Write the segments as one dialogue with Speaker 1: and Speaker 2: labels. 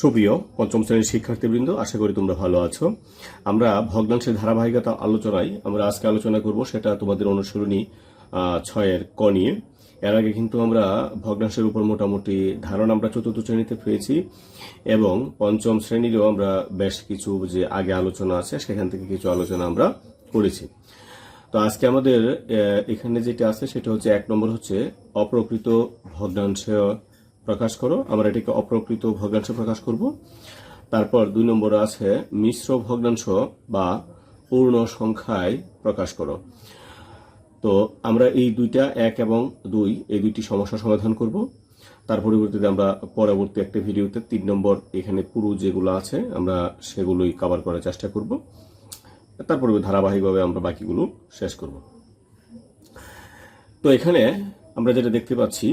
Speaker 1: সুপ্রিয় পঞ্চম শ্রেণির শিক্ষার্থীবৃন্দ, আশা করি তোমরা ভালো আছো। আমরা ভগ্নাংশের ধারাবাহিকতা আলোচনায় আমরা আজকে আলোচনা করব সেটা তোমাদের অনুসরণী ছয়ের ক নিয়ে। এর আগে কিন্তু আমরা ভগ্নাংশের উপর মোটামুটি ধারণা আমরা চতুর্থ শ্রেণীতে পেয়েছি এবং পঞ্চম শ্রেণীরও আমরা বেশ কিছু যে আগে আলোচনা আছে, সেখান থেকে কিছু আলোচনা আমরা করেছি। তো আজকে আমাদের এখানে যেটা আছে সেটা হচ্ছে এক নম্বর হচ্ছে অপ্রকৃত ভগ্নাংশ প্রকাশ করো। আমরা এটাকে অপ্রকৃত ভগ্নাংশ প্রকাশ করব। তারপর দুই নম্বরে আছে, মিশ্র ভগ্নাংশ বা পূর্ণ সংখ্যায় প্রকাশ করো। তো আমরা এই দুইটা এক এবং দুই, এই দুইটি সমস্যা সমাধান করব। তার পরিবর্তে আমরা পরবর্তী একটা ভিডিওতে তিন নম্বর, এখানে পুরো যেগুলো আছে, আমরা সেগুলোই কভার করার চেষ্টা করব। তারপরে ধারাবাহিকভাবে আমরা বাকিগুলো শেষ করব। তো এখানে আমরা যেটা দেখতে পাচ্ছি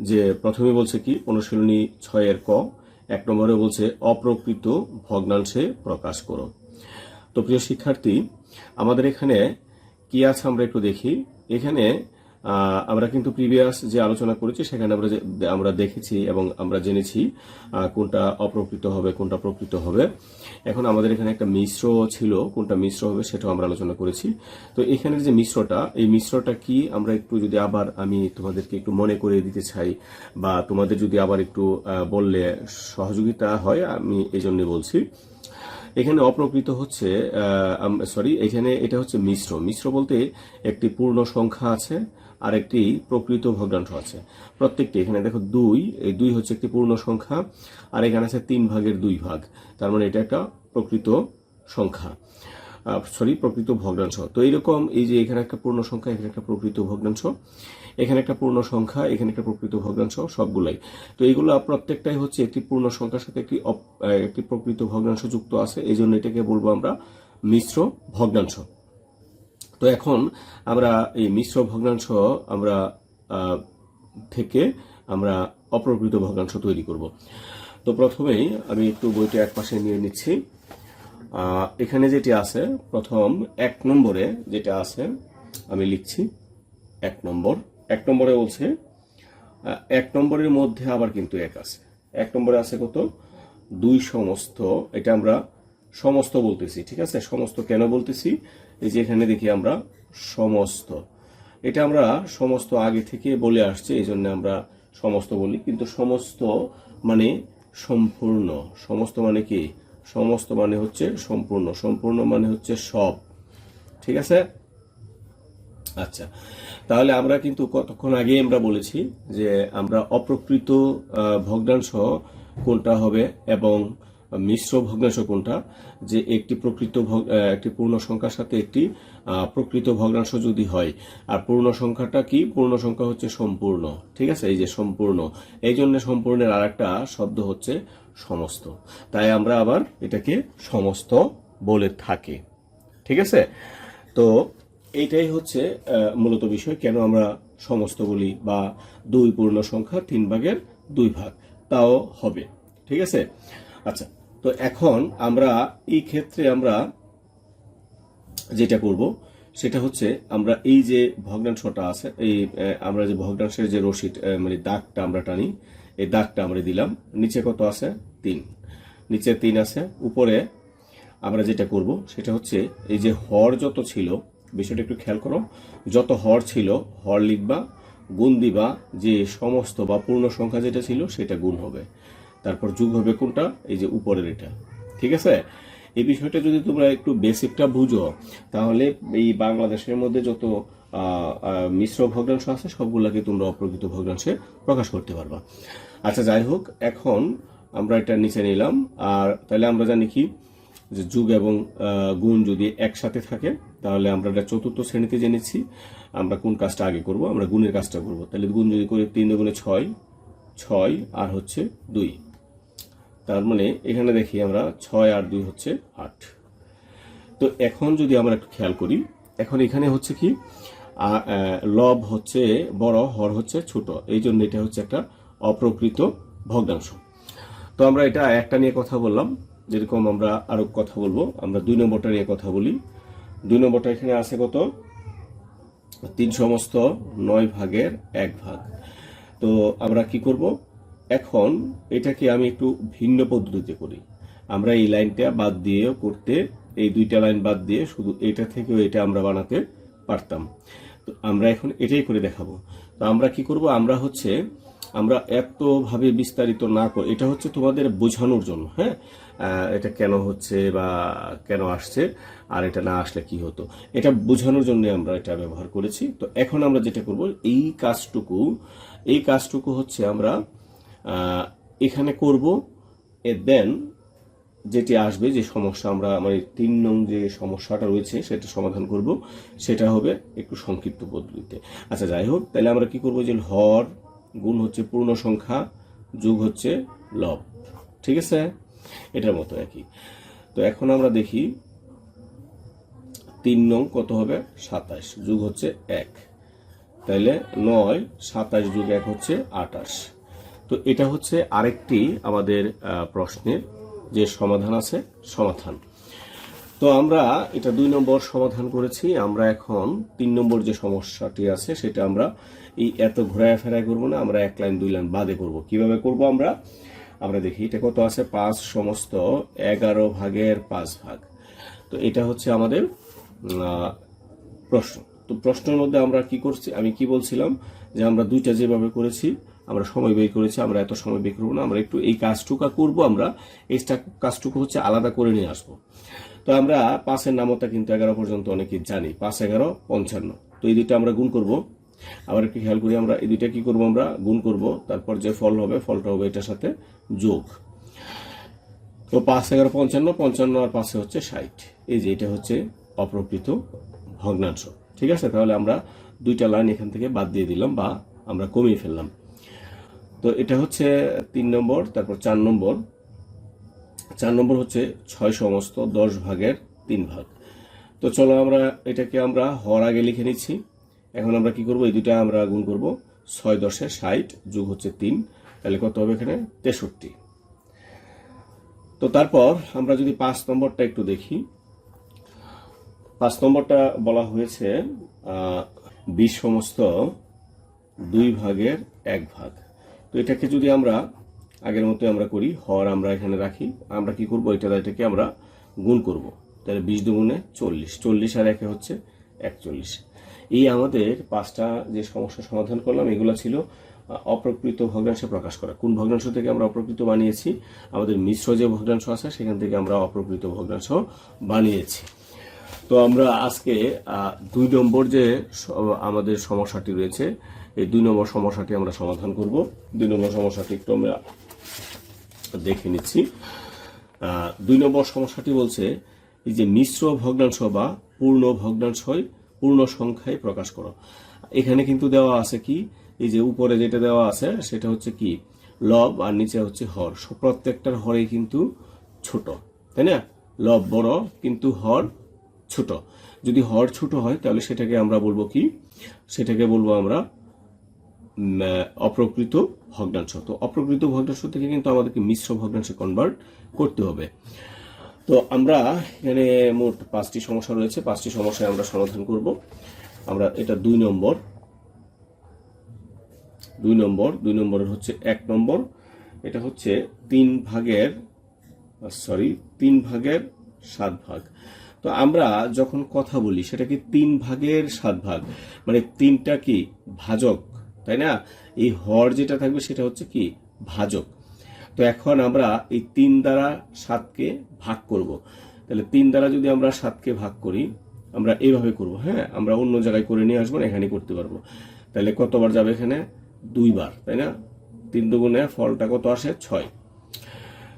Speaker 1: যে প্রথমে বলছে কি, অনুশীলনী ছয়ের ক, এক নম্বরে বলছে, অপ্রকৃত ভগ্নাংশে প্রকাশ করো। তো প্রিয় শিক্ষার্থী, আমাদের এখানে কি আছে আমরা একটু দেখি। এখানে আমরা কিন্তু প্রিভিয়াস যে আলোচনা করেছি, সেখানে আমরা আমরা দেখেছি এবং আমরা জেনেছি কোনটা অপ্রকৃত হবে, কোনটা প্রকৃত হবে। এখন আমাদের এখানে একটা মিশ্র ছিল, কোনটা মিশ্র হবে সেটাও আমরা আলোচনা করেছি। তো এখানের যে মিশ্রটা, এই মিশ্রটা কি আমরা একটু যদি আবার আমি তোমাদেরকে একটু মনে করে দিতে চাই, বা তোমাদের যদি আবার একটু বললে সহযোগিতা হয়, আমি এই জন্য বলছি। এখানে অপ্রকৃত হচ্ছে সরি এখানে এটা হচ্ছে মিশ্র। মিশ্র বলতে একটি পূর্ণ সংখ্যা আছে আর একটি প্রকৃত ভগ্নাংশ আছে। প্রত্যেকটি, এখানে দেখো দুই, এই দুই হচ্ছে একটি পূর্ণ সংখ্যা, আর এখানে আছে তিন ভাগের দুই ভাগ। তার মানে এটা একটা প্রকৃত সংখ্যা সরি প্রকৃত ভগ্নাংশ। তো এইরকম এই যে এখানে একটা পূর্ণ সংখ্যা, এখানে একটা প্রকৃত ভগ্নাংশ, এখানে একটা পূর্ণ সংখ্যা, এখানে একটা প্রকৃত ভগ্নাংশ, সবগুলাই। তো এইগুলো প্রত্যেকটাই হচ্ছে একটি পূর্ণ সংখ্যার সাথে একটি একটি প্রকৃত ভগ্নাংশ যুক্ত আছে। এই জন্য এটাকে বলব আমরা মিশ্র ভগ্নাংশ। তো এখন আমরা এই মিশ্র ভগ্নাংশ আমরা থেকে আমরা অপ্রকৃত ভগ্নাংশ তৈরি করব। তো প্রথমেই আমি একটু বইটা এক পাশে নিয়ে নিচ্ছি। এখানে যেটি আছে, প্রথম এক নম্বরে যেটা আছে, আমি লিখছি এক নম্বর। এক নম্বরে বলছে এক নম্বরের মধ্যে আবার কিন্তু এক আছে। এক নম্বরে আছে কত? দুই সমস্ত, এটা আমরা সমস্ত বলতেছি, ঠিক আছে? সমস্ত কেন বলতেছি? এই যে এখানে দেখি আমরা সমস্ত। এটা আমরা সমস্ত আগে থেকে বলে আসছে এই জন্য আমরা সমস্ত বলি, কিন্তু সমস্ত মানে সম্পূর্ণ। সমস্ত মানে কি? সমস্ত মানে হচ্ছে সম্পূর্ণ। সম্পূর্ণ মানে হচ্ছে সব। ঠিক আছে? আচ্ছা। তাহলে আমরা কিন্তু কতক্ষণ আগে আমরা বলেছি যে আমরা অপ্রকৃত ভগ্নাংশ কোনটা হবে এবং মিশ্র ভগ্নাংশ কোনটা? যে একটি প্রকৃত একটি পূর্ণ সংখ্যার সাথে একটি প্রকৃত ভগ্নাংশ যদি হয়, আর পূর্ণ সংখ্যাটা কি? পূর্ণ সংখ্যা হচ্ছে সম্পূর্ণ। ঠিক আছে? এই যে সম্পূর্ণ। এই জন্য সম্পূর্ণের আর একটা শব্দ হচ্ছে সমস্ত। তাই আমরা আবার এটাকে সমস্ত বলে থাকি। ঠিক আছে? তো এইটাই হচ্ছে মূলত বিষয় কেন আমরা সমস্ত বলি বা দুই পূর্ণ সংখ্যা তিন ভাগের দুই ভাগ। তাও হবে। ঠিক আছে? আচ্ছা তো এখন আমরা এই ক্ষেত্রে আমরা যেটা করব, সেটা হচ্ছে আমরা এই যে ভগ্নাংশটা আছে, এই আমরা যে ভগ্নাংশের যে রশিদ মানে দাগটা আমরা টানি, এই দাগটা আমরা দিলাম। নিচে কত আছে? তিন। নিচে তিন আছে। উপরে আমরা যেটা করব, সেটা হচ্ছে এই যে হর যত ছিল, বিষয়টা একটু খেয়াল করো, যত হর ছিল, হর লিখবা, গুণ দিবা, যে সমস্ত বা পূর্ণ সংখ্যা যেটা ছিল, সেটা গুণ হবে। তারপর যুগ হবে কোনটা? এই যে উপরের এটা। ঠিক আছে? এই বিষয়টা যদি তোমরা একটু বেসিকটা বুঝো, তাহলে এই বাংলাদেশের মধ্যে যত মিশ্র ভগ্নাংশ আছে, সবগুলোকে তোমরা অপ্রকৃত ভগ্নাংশে প্রকাশ করতে পারবা। আচ্ছা যাই হোক, এখন আমরা এটা নিচে নিলাম। আর তাহলে আমরা জানি কি? যে যুগ এবং গুণ যদি একসাথে থাকে, তাহলে আমরা এটা চতুর্থ শ্রেণীতে জেনেছি। আমরা কোন কাজটা আগে করব? আমরা গুণের কাজটা করব। তাহলে গুণ যদি করি তিন গুণে ছয় ছয় আর হচ্ছে দুই। তার মানে এখানে দেখি আমরা ছয় আর দুই হচ্ছে আট। তো এখন যদি আমরা একটু খেয়াল করি, এখন এখানে হচ্ছে কি লব হচ্ছে বড়, হর হচ্ছে ছোট। এই জন্য এটা হচ্ছে একটা অপ্রকৃত ভগ্নাংশ। তো আমরা এটা একটা নিয়ে কথা বললাম, যেরকম আমরা আরও কথা বলব। আমরা দুই নম্বরটা নিয়ে কথা বলি। দুই নম্বরটা এখানে আছে কত? তিন সমস্ত নয় ভাগের এক ভাগ। তো আমরা কি করব? এখন এটাকে আমি একটু ভিন্ন পদ্ধতিতে করি। আমরা এই লাইনটা বাদ দিয়েও করতে, এই দুইটা লাইন বাদ দিয়ে শুধু এটা থেকেও এটা আমরা বানাতে পারতাম। তো আমরা এখন এটাই করে দেখাবো। তো আমরা কি করব? আমরা হচ্ছে, আমরা এতভাবে বিস্তারিত না করে, এটা হচ্ছে তোমাদের বোঝানোর জন্য হ্যাঁ? এটা কেন হচ্ছে বা কেন আসছে, আর এটা না আসলে কি হতো? এটা বোঝানোর জন্য আমরা এটা ব্যবহার করেছি। তো এখন আমরা যেটা করব, এই কাজটুকু এই কাজটুকু হচ্ছে আমরা এখানে করব, এ দেন যেটি আসবে, যে সমস্যা আমরা মানে তিন নং যে সমস্যাটা রয়েছে, সেটা সমাধান করব। সেটা হবে একটু সংক্ষিপ্ত পদ্ধতিতে। আচ্ছা যাই হোক, তাহলে আমরা কি করব? যে হর গুণ হচ্ছে পূর্ণ সংখ্যা, যোগ হচ্ছে লব। ঠিক আছে? এটার মতো একই। তো এখন আমরা দেখি, তিন নং কত হবে? সাতাশ, যোগ হচ্ছে এক। তাহলে নয়, সাতাশ যোগ এক হচ্ছে আটাশ তো এটা হচ্ছে আরেকটি আমাদের প্রশ্নের যে সমাধান আছে, সমাধান। তো আমরা এটা দুই নম্বর সমাধান করেছি। আমরা এখন তিন নম্বর যে সমস্যাটি আছে, সেটা আমরা এই এত ঘোরায় ফেরায় করব না, আমরা এক লাইন, দুই লাইন বাদে করব। কীভাবে করব আমরা? আমরা দেখি, এটা কত আছে? পাঁচ সমস্ত এগারো ভাগের পাঁচ ভাগ। তো এটা হচ্ছে আমাদের প্রশ্ন। তো প্রশ্নের মধ্যে আমরা কি করছি? আমি কি বলছিলাম যে আমরা দুইটা যেভাবে করেছি আমরা সময় ব্যয় করেছি, আমরা এত সময় ব্যয় করব না, আমরা একটু এই কাজটুকা করব, আমরা এই কাজটুকু হচ্ছে আলাদা করে নিয়ে আসব। তো আমরা পাঁচের নামতা কিন্তু এগারো পর্যন্ত অনেকে জানি, পাঁচ, এগারো, পঞ্চান্ন। তো এই দুইটা আমরা গুণ করব। আবার একটু খেয়াল করি আমরা, এই দুইটা কি করব আমরা? গুণ করব, তারপর যে ফল হবে, ফলটা হবে এটার সাথে যোগ। তো পাঁচ, এগারো, পঞ্চান্ন পঞ্চান্ন আর পাঁচে হচ্ছে ষাট। এই যে এটা হচ্ছে অপ্রকৃত ভগ্নাংশ। ঠিক আছে? তাহলে আমরা দুইটা লাইন এখান থেকে বাদ দিয়ে দিলাম বা আমরা কমিয়ে ফেললাম। তো এটা হচ্ছে তিন নম্বর, তারপর চার নম্বর। চার নম্বর হচ্ছে ছয় সমস্ত, দশ ভাগের তিন ভাগ। তো চলো আমরা এটাকে আমরা হর আগে লিখে নিচ্ছি। এখন আমরা কি করব? এই দুইটা আমরা গুণ করব। ছয় দশে ষাট যোগ হচ্ছে তিন, তাহলে কত হবে এখানে? তেষট্টি। তো তারপর আমরা যদি পাঁচ নম্বরটা একটু দেখি। পাঁচ নম্বরটা বলা হয়েছে বিশ সমস্ত দুই ভাগের এক ভাগ। তো এটাকে যদি আমরা আগের মতো আমরা করি, হর আমরা এখানে রাখি, আমরা কি করব? এটা এটাকে আমরা গুণ করব। তাহলে বিশ দুগুণে চল্লিশ চল্লিশ আর একে হচ্ছে একচল্লিশ। এই আমাদের পাঁচটা যে সমস্যা সমাধান করলাম, এগুলো ছিল অপ্রকৃত ভগ্নাংশে প্রকাশ করা। কোন ভগ্নাংশ থেকে আমরা অপ্রকৃত বানিয়েছি? আমাদের মিশ্র যে ভগ্নাংশ আছে, সেখান থেকে আমরা অপ্রকৃত ভগ্নাংশ বানিয়েছি। তো আমরা আজকে দুই নম্বর যে আমাদের সমস্যাটি রয়েছে এই দুই নম্বর সমস্যাটি আমরা সমাধান করব। দুই নম্বর সমস্যাটি একটু আমরা দেখে নিচ্ছি। দুই নম্বর সমস্যাটি বলছে, এই যে মিশ্র ভগ্নাংশ বা পূর্ণ ভগ্নাংশই পূর্ণ সংখ্যায় প্রকাশ করো। এখানে কিন্তু দেওয়া আছে কি? এই যে উপরে যেটা দেওয়া আছে, সেটা হচ্ছে কি? লব আর নিচে হচ্ছে হর। প্রত্যেকটার হরে কিন্তু ছোট, তাই না? লব বড়, কিন্তু হর ছোট। যদি হর ছোট হয়, তাহলে সেটাকে আমরা বলব কি? সেটাকে বলব আমরা অপ্রকৃত ভগ্নাংশ। তো অপ্রকৃত ভগ্নাংশ থেকে কিন্তু আমাদেরকে মিশ্র ভগ্নাংশে কনভার্ট করতে হবে। তো আমরা এখানে মোট পাঁচটি সমস্যা রয়েছে। পাঁচটি সমস্যায় আমরা সমাধান করব। আমরা এটা দুই নম্বর। দুই নম্বর, দুই নম্বরের হচ্ছে এক নম্বর। এটা হচ্ছে তিন ভাগের সরি তিন ভাগের সাত ভাগ। তো আমরা যখন কথা বলি সেটা কি তিন ভাগের সাত ভাগ মানে তিনটা কি? ভাজক। তাই না? এই হর যেটা থাকবে সেটা হচ্ছে কি? ভাজক। তো এখন আমরা এই তিন দ্বারা সাতকে ভাগ করব। তাহলে তিন দ্বারা যদি আমরা সাতকে ভাগ করি, আমরা এইভাবে করব হ্যাঁ? আমরা অন্য জায়গায় করে নিয়ে আসব না এখানে করতে পারব। তাহলে কতবার যাবে এখানে? দুইবার, তাই না? তিন দুগুণে ফলটা কত আসে? ছয়।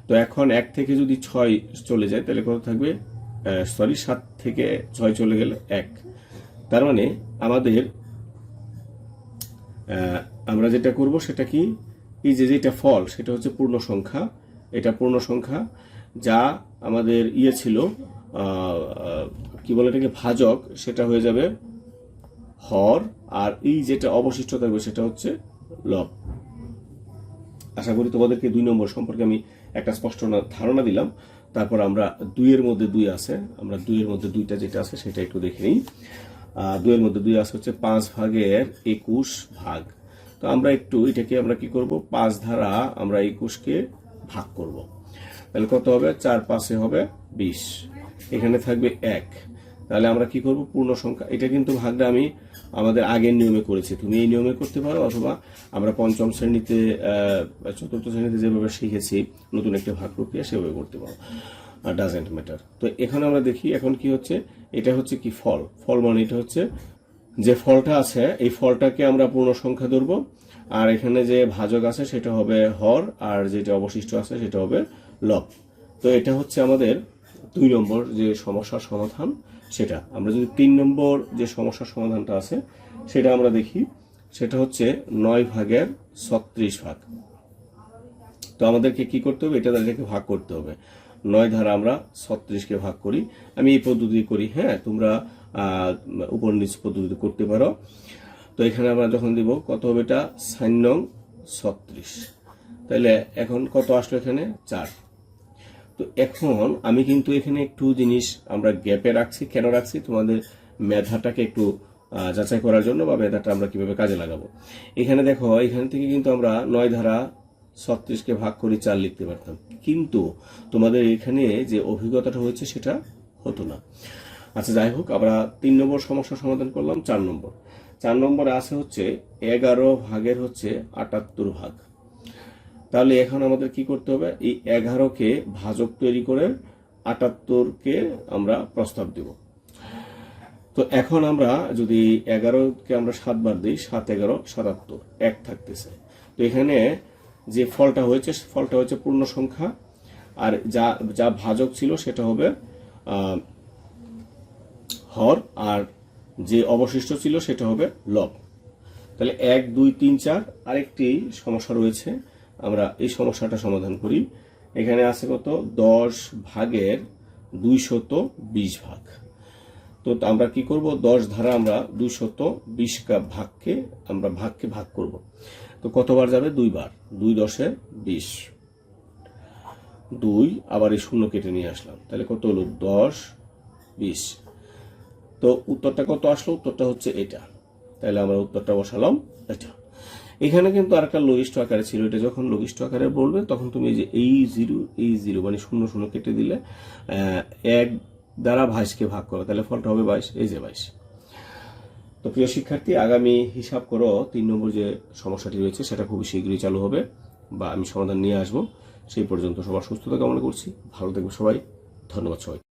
Speaker 1: তো এখন এক থেকে যদি ছয় চলে যায়, তাহলে কত থাকবে? সরি সাত থেকে ছয় চলে গেলে এক। তার মানে আমাদের আমরা যেটা করব সেটা কি? এই যে যেটা ফল, সেটা হচ্ছে পূর্ণ সংখ্যা। এটা পূর্ণ সংখ্যা যা আমাদের ইয়ে ছিল কি বলে এটাকে, ভাজক, সেটা হয়ে যাবে হর, আর এই যেটা অবশিষ্ট থাকবে সেটা হচ্ছে লব। আশা করি তোমাদেরকে দুই নম্বর সম্পর্কে আমি একটা স্পষ্ট ধারণা দিলাম। তারপর আমরা দুইয়ের মধ্যে দুই আছে, আমরা দুইয়ের মধ্যে দুইটা যেটা আছে সেটা একটু দেখে নিই। দুইয়ের মধ্যে দুই আছে হচ্ছে পাঁচ ভাগের একুশ ভাগ। তো আমরা একটু এটাকে আমরা কি করব? পাঁচ ধারা আমরা একুশকে ভাগ করব। তাহলে কত হবে? চার পাঁচে হবে বিশ। এখানে থাকবে এক। তাহলে আমরা কি করব? পূর্ণ সংখ্যা। এটা কিন্তু ভাগটা আমি আমাদের আগের নিয়মে করেছি। তুমি এই নিয়মে করতে পারো অথবা আমরা পঞ্চম শ্রেণীতে চতুর্থ শ্রেণীতে যেভাবে শিখেছি, নতুন একটা ভাগ প্রক্রিয়া সেভাবে করতে পারো। ডাজেন্ট ম্যাটার তো এখানে আমরা দেখি এখন কি হচ্ছে? এটা হচ্ছে কি ফল? ফল মানে এটা হচ্ছে যে ফলটা আছে, এই ফলটাকে আমরা পূর্ণ সংখ্যা ধরবো। আর এখানে যে ভাজক আছে, সেটা হবে হর, আর যেটা অবশিষ্ট আছে, সেটা হবে লব। তো এটা হচ্ছে আমাদের দুই নম্বর যে সমস্যার সমাধান, সেটা। আমরা যদি তিন নম্বর যে সমস্যার সমাধানটা আছে, সেটা আমরা দেখি, সেটা হচ্ছে নয় ভাগের ছত্রিশ ভাগ। তো আমাদেরকে কি করতে হবে? এটা এটাকে ভাগ করতে হবে। নয় ধারা আমরা ছত্রিশকে ভাগ করি। আমি এই পদ্ধতি করি হ্যাঁ? তোমরা উপর নিচ পদ্ধতি করতে পারো। তো এখানে আমরা যখন দিব, কত হবে এটা? সাইন নং ছত্রিশ। তাহলে এখন কত আসলো এখানে? চার। তো এখন আমি কিন্তু এখানে একটু জিনিস আমরা গ্যাপে রাখছি। কেন রাখছি? তোমাদের মেধাটাকে একটু যাচাই করার জন্য বা মেধাটা আমরা কীভাবে কাজে লাগাবো। এখানে দেখো, এখান থেকে কিন্তু আমরা নয় ধারা ছত্রিশকে ভাগ করি চার লিখতে পারতাম। কিন্তু তোমাদের এখানে যে অভিজ্ঞতাটা হয়েছে সেটা হতো না। আচ্ছা যাই হোক, আমরা তিন নম্বর সমস্যার সমাধান করলাম, চার নম্বর। চার নম্বরে আছে হচ্ছে এগারো ভাগের হচ্ছে আটাত্তর ভাগ। তাহলে এখন আমাদের কি করতে হবে? এই এগারোকে ভাজক তৈরি করে আটাত্তরকে আমরা প্রস্তাব দেব। তো এখন আমরা যদি এগারোকে আমরা সাতবার দিই, সাত এগারো, সাতাত্তর, এক থাকতেছে। তো এখানে যে ফলটা হয়েছে ফলটা হচ্ছে পূর্ণ সংখ্যা। আর যা যা ভাজক ছিল সেটা হবে হর, আর যে অবশিষ্ট ছিল সেটা হবে লব। তাহলে এক, দুই, তিন, চার আরেকটি সমস্যা রয়েছে। আমরা এই সমস্যাটা সমাধান করি। এখানে আছে কত? দশ ভাগের দুইশত বিশ ভাগ। তো আমরা কি করব? দশ ধারা আমরা দুইশত বিশ ভাগকে আমরা ভাগকে ভাগ করব। তো কতবার যাবে? দুইবার। দুই দশে বিশ। দুই, আবার এই শূন্য কেটে নিয়ে আসলাম। তাহলে কত হলো? দশ, বিশ। তো উত্তরটা কত আসলো? উত্তরটা হচ্ছে এটা। তাহলে আমরা উত্তরটা বসালাম এটা। এখানে কিন্তু আরেকটা লঘিষ্ঠ আকারে ছিল। এটা যখন লঘিষ্ঠ আকারে বলবে, তখন তুমি এই যে এই জিরো এই জিরো মানে শূন্য শূন্য কেটে দিলে এক দ্বারা বাইশকে ভাগ করো। তাহলে ফলটা হবে বাইশ, এই যে বাইশ। তো প্রিয় শিক্ষার্থী, আগামী হিসাব করো তিন নম্বর যে সমস্যাটি রয়েছে, সেটা খুবই শীঘ্রই চালু হবে বা আমি সমাধান নিয়ে আসব। সেই পর্যন্ত সবার সুস্থতা কামনা করছি। ভালো থাকবে সবাই। ধন্যবাদ সবাই